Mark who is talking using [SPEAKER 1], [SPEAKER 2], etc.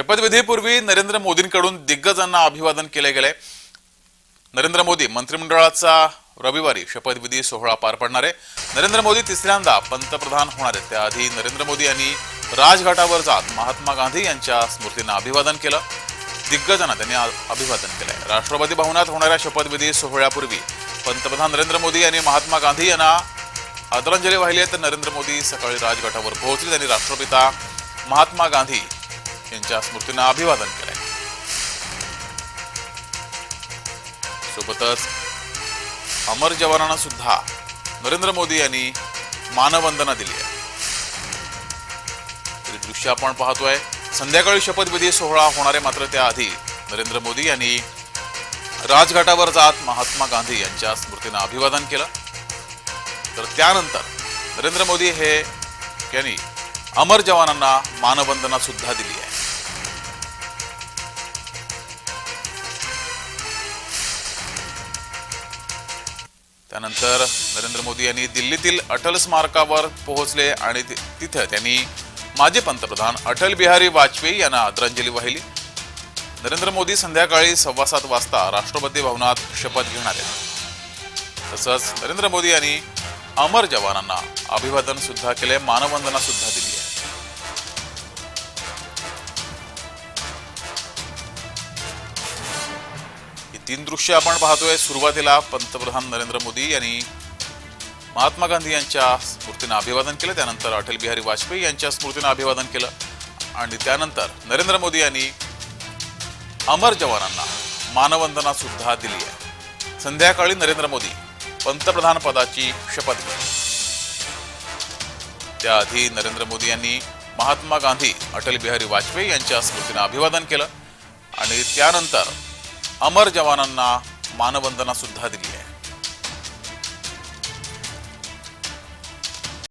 [SPEAKER 1] शपथविधीपूर्वी नरेंद्र मोदींकडून दिग्गजांना अभिवादन केले गेले. नरेंद्र मोदी मंत्रिमंडळाचा रविवारी शपथविधी सोहळा पार पडणार आहे. नरेंद्र मोदी तिसऱ्यांदा पंतप्रधान होणार आहेत. त्याआधी नरेंद्र मोदी यांनी राजघाटावर जात महात्मा गांधी यांच्या स्मृतींना अभिवादन केलं. दिग्गजांना त्यांनी अभिवादन केलंय. राष्ट्रपती भवनात होणाऱ्या शपथविधी सोहळ्यापूर्वी पंतप्रधान नरेंद्र मोदी यांनी महात्मा गांधी यांना आदरांजली वाहिली आहे. तर नरेंद्र मोदी सकाळी राजघाटावर पोहोचले. त्यांनी राष्ट्रपिता महात्मा गांधी यांच्या स्मृतींना अभिवादन केलंय. सोबतच अमर जवानांना सुद्धा नरेंद्र मोदी यांनी मानवंदना दिली आहे. दृश्य आपण पाहतोय संध्याकाळी शपथविधी सोहळा होणारे मात्र त्याआधी नरेंद्र मोदी यांनी राजघाटावर जात महात्मा गांधी यांच्या स्मृतींना अभिवादन केलं. तर त्यानंतर नरेंद्र मोदी हे यांनी अमर जवानांना मानवंदना सुद्धा दिली त्यानंतर नरेंद्र मोदी यांनी दिल्लीतील अटल स्मारकावर पोहोचले आणि ति- तिथं त्यांनी माजी पंतप्रधान अटल बिहारी वाजपेयी यांना आदरांजली वाहिली. नरेंद्र मोदी संध्याकाळी सव्वा सात वाजता राष्ट्रपती भवनात शपथ घेणार आहेत. तसंच नरेंद्र मोदी यांनी अमर जवानांना अभिवादन सुद्धा केले मानवंदना सुद्धा दिली तीन दृश्य आपण पाहतोय. सुरुवातीला पंतप्रधान नरेंद्र मोदी यांनी महात्मा गांधी यांच्या स्मृतीनं अभिवादन केलं. त्यानंतर अटल बिहारी वाजपेयी यांच्या स्मृतीनं अभिवादन केलं. आणि त्यानंतर नरेंद्र मोदी यांनी अमर जवानांना मानवंदना सुद्धा दिली आहे. संध्याकाळी नरेंद्र मोदी पंतप्रधान पदाची शपथ घेतली. त्याआधी नरेंद्र मोदी यांनी महात्मा गांधी अटल बिहारी वाजपेयी यांच्या स्मृतीनं अभिवादन केलं. आणि त्यानंतर अमर जवानांना मानवंदना सुद्धा दिली आहे.